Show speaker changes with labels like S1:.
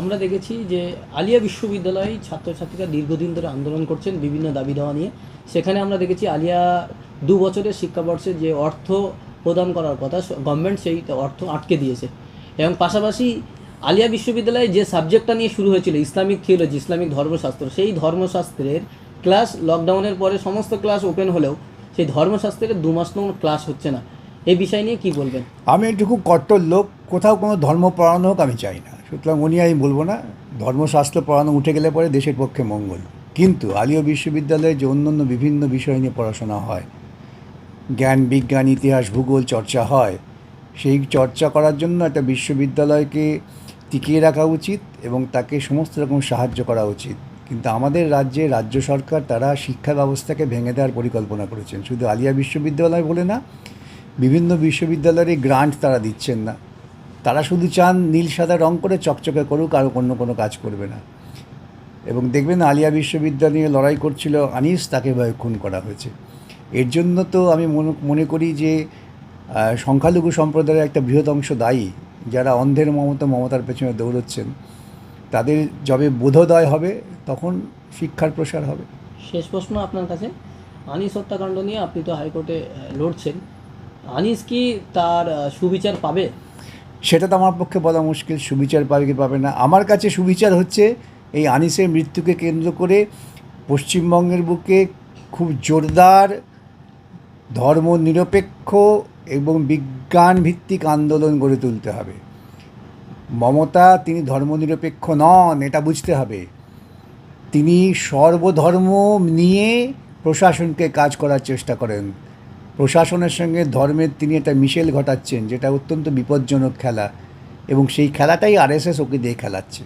S1: আমরা দেখেছি যে আলিয়া বিশ্ববিদ্যালয়ে ছাত্রছাত্রীরা দীর্ঘদিন ধরে আন্দোলন করছেন বিভিন্ন দাবি দেওয়া নিয়ে। সেখানে আমরা দেখেছি আলিয়া দু বছরের শিক্ষাবর্ষে যে অর্থ প্রদান করার কথা গভর্নমেন্ট সেই অর্থ আটকে দিয়েছে। এবং পাশাপাশি আলিয়া বিশ্ববিদ্যালয়ে যে সাবজেক্টটা নিয়ে শুরু হয়েছিল, ইসলামিক থিওলজি ইসলামিক ধর্মশাস্ত্র, সেই ধর্মশাস্ত্রের ক্লাস লকডাউনের পরে সমস্ত ক্লাস ওপেন হলেও সেই ধর্মশাস্ত্রের দু মাস নম্বর ক্লাস হচ্ছে না। এই বিষয় নিয়ে কি বলবেন?
S2: আমি একটু খুব কট্টর লোক, কোথাও কোনো ধর্ম পড়ানো হোক আমি চাই না। সুতরাং উনি আমি বলব না, ধর্মশাস্ত্র পড়ানো উঠে গেলে পরে দেশের পক্ষে মঙ্গল। কিন্তু আলীয় বিশ্ববিদ্যালয়ে যে অন্য অন্য বিভিন্ন বিষয় নিয়ে পড়াশোনা হয়, জ্ঞান, বিজ্ঞান, ইতিহাস, ভূগোল চর্চা হয়, সেই চর্চা করার জন্য একটা বিশ্ববিদ্যালয়কে টিকিয়ে রাখা উচিত এবং তাকে সমস্ত রকম সাহায্য করা উচিত। কিন্তু আমাদের রাজ্যে রাজ্য সরকার তারা শিক্ষা ব্যবস্থাকে ভেঙে দেওয়ার পরিকল্পনা করেছেন। শুধু আলিয়া বিশ্ববিদ্যালয় বলে না, বিভিন্ন বিশ্ববিদ্যালয়ের গ্রান্ট তারা দিচ্ছেন না। তারা শুধু চান নীল সাদা রং করে চকচকে করুক, আর অন্য কোনো কাজ করবে না। এবং দেখবেন আলিয়া বিশ্ববিদ্যালয় নিয়ে লড়াই করছিল আনিস, তাকে খুন করা হয়েছে। এর জন্য তো আমি মনে করি যে সংখ্যালঘু সম্প্রদায়ের একটা বৃহৎ অংশ দায়ী। যারা অন্ধের মমতা, মমতার পেছনে দৌড়চ্ছেন, তাদের যবে বোধোদয় হবে, তখন শিক্ষার প্রসার হবে।
S1: শেষ প্রশ্ন আপনার কাছে? আনিস হত্যাকাণ্ড নিয়ে আপনি তো হাইকোর্টে লড়ছেন। আনিস কি তার সুবিচার পাবে?
S2: সেটা তো আমার পক্ষে বলা মুশকিল, সুবিচার পাবে কি পাবে না। আমার কাছে সুবিচার হচ্ছে এই আনিসের মৃত্যুকে কেন্দ্র করে পশ্চিমবঙ্গের বুকে খুব জোরদার, ধর্মনিরপেক্ষ এবং বিজ্ঞান ভিত্তিক আন্দোলন গড়ে তুলতে হবে। মমতা, তিনি ধর্মনিরপেক্ষ নন, এটা বুঝতে হবে। তিনি সর্বধর্ম নিয়ে প্রশাসনকে কাজ করার চেষ্টা করেন। প্রশাসনের সঙ্গে ধর্মের তিনি একটা মিশেল ঘটাচ্ছেন, যেটা অত্যন্ত বিপজ্জনক খেলা। এবং সেই খেলাটাই আরএসএস ওকে দিয়ে খেলাচ্ছে।